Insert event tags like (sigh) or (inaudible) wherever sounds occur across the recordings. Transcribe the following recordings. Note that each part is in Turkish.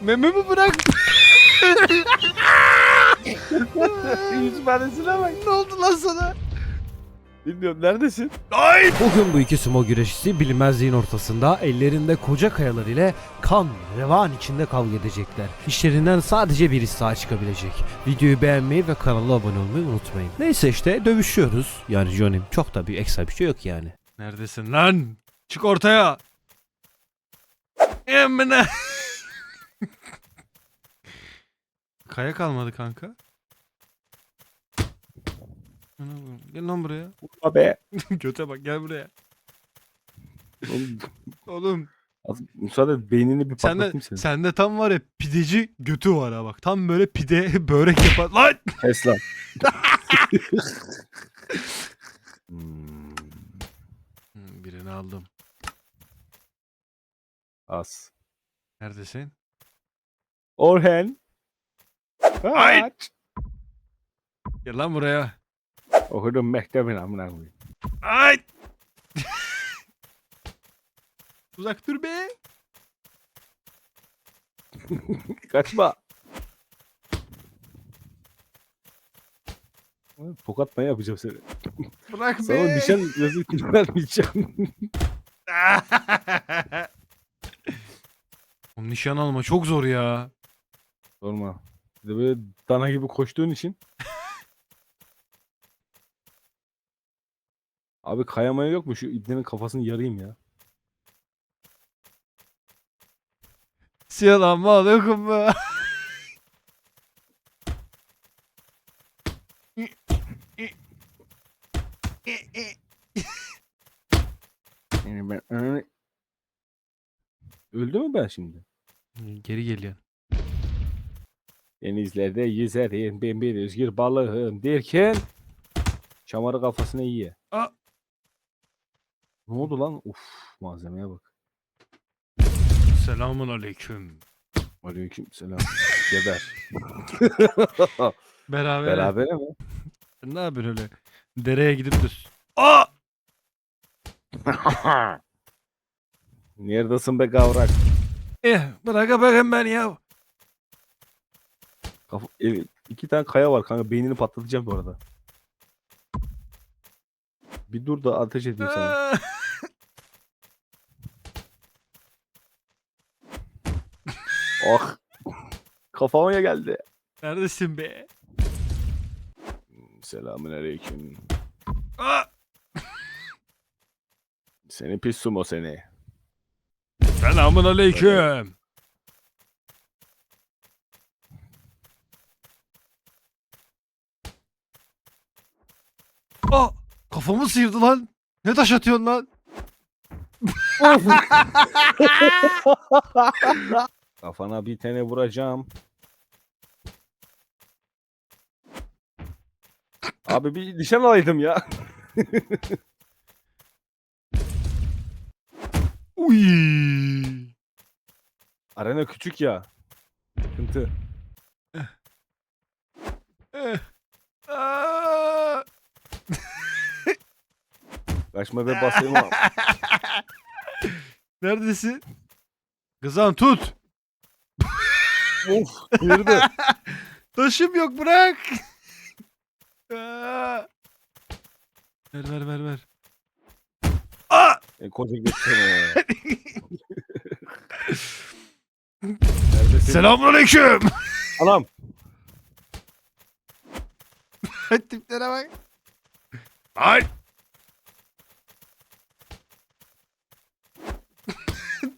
Mememi bırak. Yüz ifadesine bak. ne oldu lan sana? Bilmiyorum neredesin? Ay! Bugün bu iki sumo güreşçisi bilinmezliğin ortasında ellerinde koca kayalar ile kan, revan içinde kavga edecekler. İşlerinden sadece biri sağ çıkabilecek. Videoyu beğenmeyi ve kanala abone olmayı unutmayın. Neyse işte dövüşüyoruz. Yani Johnny'm çok da bir ekstra bir şey yok yani. Neredesin lan? Çık ortaya. Emine. Kaya kalmadı kanka. Ana, Gel lan buraya. Vurma be. (laughs) Göte bak gel buraya. Oğlum, Oğlum az- müsaade et, beynini bir sende, patlatayım seni. sende tam var ya pideci götü var ha bak. Tam böyle pide (laughs) börek yapar. Lan! Kes lan. (laughs) Hmm, Hmm, birini aldım. Az. Neredesin? Orhan. Ay! Gel lan buraya. Okudum mektebin amına koyayım. Ay! (laughs) Uzak dur be. (laughs) Kaçma. Oğlum, Tokatma yapacağım seni. Bırak be. Sana (laughs) nişan yazık vermeyeceğim. Oğlum nişan alma çok zor ya. Sorma. Bir de böyle dana gibi koştuğun için. (laughs) Abi kayamaya yok mu? Şu ibnenin kafasını yarayım ya. Selamun aleyküm be. Yani ben... Öldü mü ben şimdi? Geri geliyor. Denizlerde yüzerim ben bir özgür balığım derken çamarı kafasına yiye. Aa! Ne oldu lan? Uf malzemeye bak. Selamun aleyküm. Aleyküm selam. Geber. (laughs) Beraber. Beraber mi? Ne yapıyorsun öyle? Dereye gidip de... Aa! (laughs) Neredesin be kavrak? Eh, bırak bakayım ben ya. Kafa, el- iki tane kaya var kanka beynini patlatacağım bu arada. Bir dur da ateş edeyim sana. Aa! (laughs) Oh. Kafama ya geldi. Neredesin be? Selamun aleyküm. Aa! Seni pis sumo seni. Selamun aleyküm. Aa! Kafamı sıyırdı lan. Ne taş atıyorsun lan? (laughs) Kafana bir tane vuracağım. Abi bir nişan alaydım ya. (laughs) Uy! Arena küçük ya. Sıkıntı. Kaçma be basayım ama. (laughs) Neredesin? Kızan tut. of girdi. (laughs) Taşım yok bırak. (laughs) Ver ver ver ver. E, koca geçsene. Selamünaleyküm. Anam. (laughs) Tiplere bak. Ay. (laughs)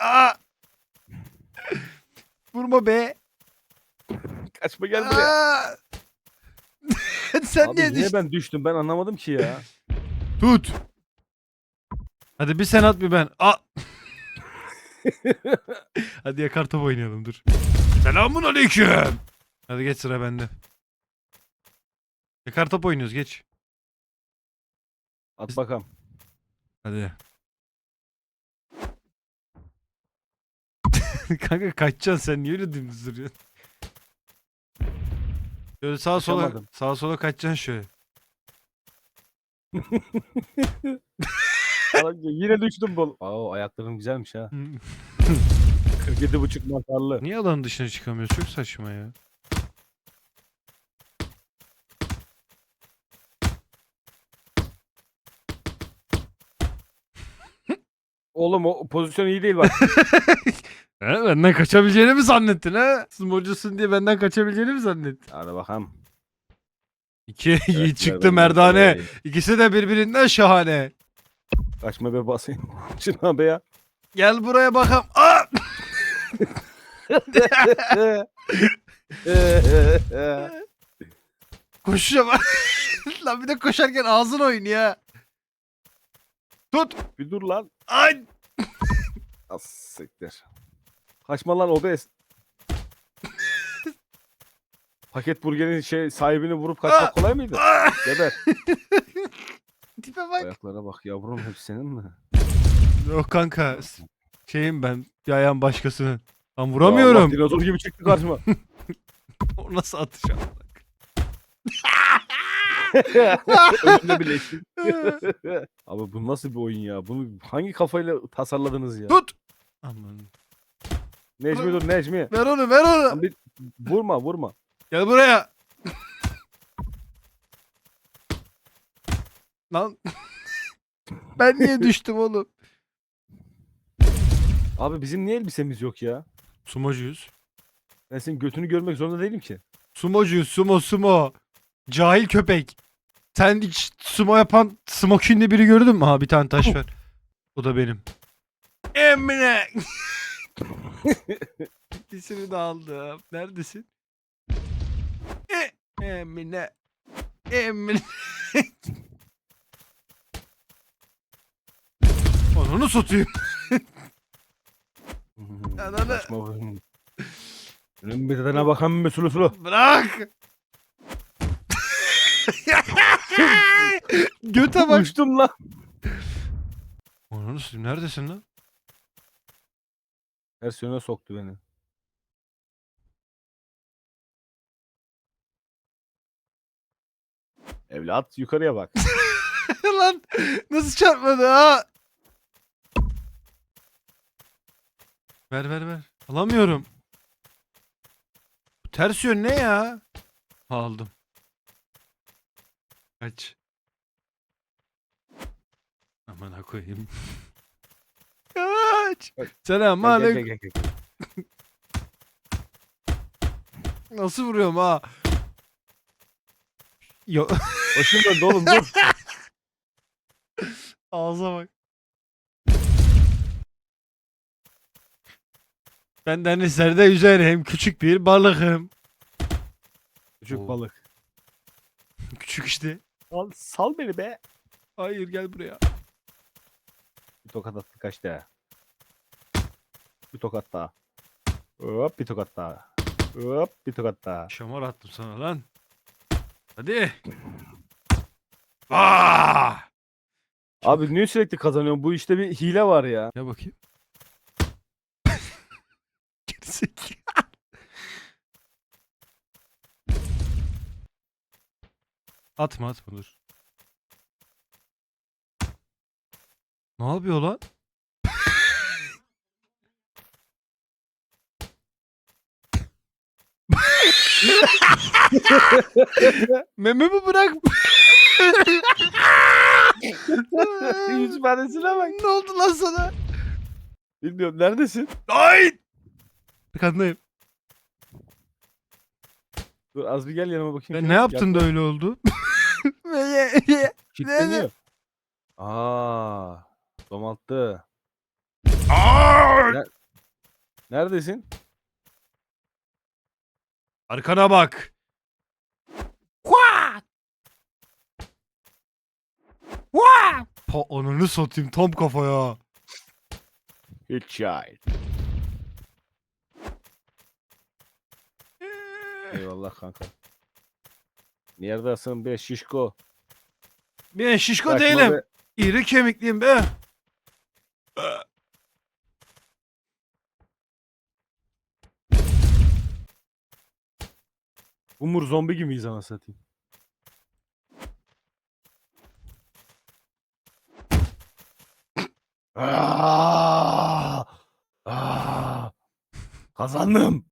Aa! Vurma be. Kaçma gel buraya. Aa! (laughs) Sen Abi niye niye düştün? ben düştüm ben anlamadım ki ya. Tut. Hadi bir sen at bir ben. Aa! (laughs) Hadi yakar top oynayalım dur. Selamun aleyküm. Hadi geç sıra bende. Yakar top oynuyoruz geç. At bakalım. Hadi. (laughs) Kanka kaçacaksın sen niye öyle dümdüz duruyorsun? Şöyle sağa sola Kaçamadım. sağa sola kaçacaksın şöyle. (laughs) Yine düştüm bol. Aa ayaklarım güzelmiş ha. (laughs) 47 buçuk mantarlı. Niye alanın dışına çıkamıyoruz? Çok saçma ya. Oğlum o pozisyon iyi değil bak. (laughs) He, benden kaçabileceğini mi zannettin ha? Smocusun diye benden kaçabileceğini mi zannettin? Hadi bakalım. İki (laughs) yiğit çıktı merdane. İkisi de birbirinden şahane. Kaçma be basayım. (laughs) Şuna be ya. Gel buraya bakalım. Aa! (laughs) Koşacağım. (laughs) Lan bir de koşarken ağzın oynuyor ya. Tut. bir dur lan. Ay. As siktir. Kaçma lan obez. Paket burgerin şey sahibini vurup kaçmak kolay mıydı? Geber. Tipe bak. Ayaklara bak yavrum hepsi senin mi? Yok kanka. s- Şeyim ben. Bir ayağım başkasının. Ben Ya Allah, vuramıyorum. dinozor gibi çıktı karşıma. (laughs) O nasıl? (laughs) Önümde bile (laughs) eşit. Abi bu nasıl bir oyun ya? Bunu hangi kafayla tasarladınız ya? Tut. Aman. Necmi dur Necmi. Ver onu ver onu. Lan bir vurma vurma. Gel buraya. Lan. (laughs) ben niye düştüm oğlum? Abi bizim niye elbisemiz yok ya? Sumocuyuz. Ben senin götünü görmek zorunda değilim ki. Sumocuyuz. Sumo sumo. Cahil köpek. Sen hiç sumo yapan smokinli biri gördün mü? Ha bir tane taş ver. O da benim. Emine. (laughs) İkisini de aldım. Neredesin? E, Emine. Emine. Onu satayım. (laughs) Ananı- Kaçma vurun. Önüm bir tadına bakan mı sulu sulu? Bırak. Göte bak. Uçtum lan. Onu satayım. Neredesin lan? Versiyona soktu beni. Evlat yukarıya bak. (laughs) lan nasıl çarpmadı ha? Ver ver ver. Alamıyorum. Bu ters yön ne ya? Aldım. Kaç. Aman koyayım. (laughs) Kaç. Selam Gel, gel, aleyküm. gel, gel, gel. Nasıl vuruyorum ha? Yo Başım döndü oğlum dur. (laughs) ağza bak. Ben de denizlerde yüzerim. Küçük bir balığım. Küçük Oo. balık. (laughs) Küçük işte. Al, sal beni be. Hayır gel buraya. Bir tokat attı kaçtı. Bir tokat daha. Hop bir tokat daha. Hop bir tokat daha. Şamar attım sana lan. Hadi. Aa! Abi niye sürekli kazanıyorsun? Bu işte bir hile var ya. Ne bakayım? Gerizekalı. atma atma dur. Ne yapıyor lan? Meme mi bırak? Yüz ifadesine bak. ne oldu lan sana? Bilmiyorum neredesin? Ay! Arkandayım. Dur az bir gel yanıma bakayım. Ben ne yaptın da öyle oldu? (laughs) Kilitleniyor. Aa, domalttı. Neredesin? Arkana bak. Pa ananı satayım tam kafaya. Hiç şahit. Eyvallah kanka. Neredesin be şişko? Ben şişko Kaçma değilim. be. İri kemikliyim be. Umur zombi gibiyiz ana satayım. Aa! Aa! Kazandım.